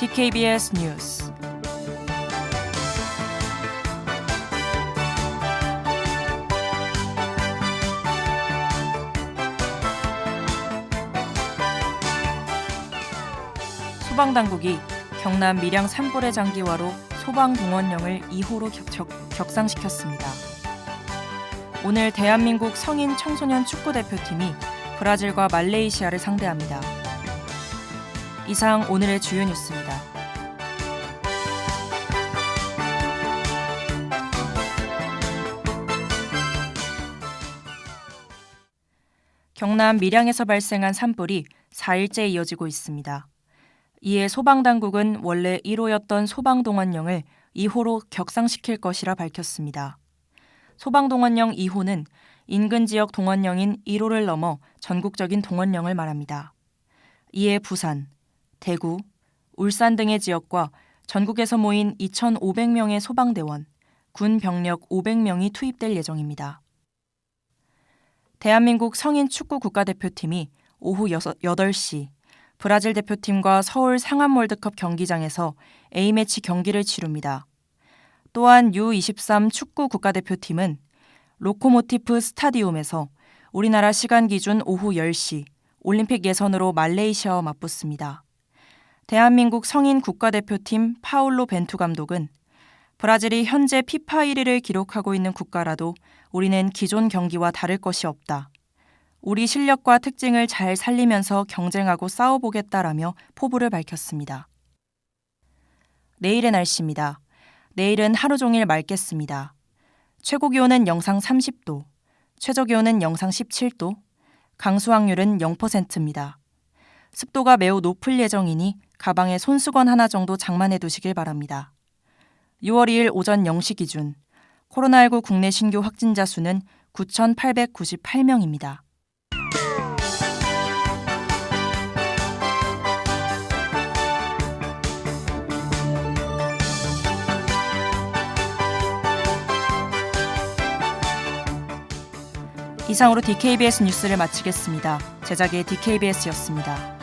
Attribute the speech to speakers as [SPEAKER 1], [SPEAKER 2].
[SPEAKER 1] DKBS 뉴스. 소방당국이 경남 밀양 산불의 장기화로 소방동원령을 2호로 격, 격상시켰습니다. 오늘 대한민국 성인 청소년 축구 대표팀이 브라질과 말레이시아를 상대합니다. 이상 오늘의 주요 뉴스입니다. 경남 밀양에서 발생한 산불이 4일째 이어지고 있습니다. 이에 소방당국은 원래 1호였던 소방동원령을 2호로 격상시킬 것이라 밝혔습니다. 소방동원령 2호는 인근 지역 동원령인 1호를 넘어 전국적인 동원령을 말합니다. 이에 부산, 대구, 울산 등의 지역과 전국에서 모인 2,500명의 소방대원, 군 병력 500명이 투입될 예정입니다. 대한민국 성인 축구 국가대표팀이 오후 8시 브라질 대표팀과 서울 상암 월드컵 경기장에서 A매치 경기를 치릅니다. 또한 U23 축구 국가대표팀은 로코모티프 스타디움에서 우리나라 시간 기준 오후 10시 올림픽 예선으로 말레이시아와 맞붙습니다. 대한민국 성인 국가대표팀 파울로 벤투 감독은 브라질이 현재 피파 1위를 기록하고 있는 국가라도 우리는 기존 경기와 다를 것이 없다. 우리 실력과 특징을 잘 살리면서 경쟁하고 싸워보겠다라며 포부를 밝혔습니다. 내일의 날씨입니다. 내일은 하루 종일 맑겠습니다. 최고 기온은 영상 30도, 최저 기온은 영상 17도, 강수 확률은 0%입니다. 습도가 매우 높을 예정이니 가방에 손수건 하나 정도 장만해 두시길 바랍니다. 6월 2일 오전 0시 기준 코로나19 국내 신규 확진자 수는 9,898명입니다. 이상으로 DKBS 뉴스를 마치겠습니다. 제작의 DKBS였습니다.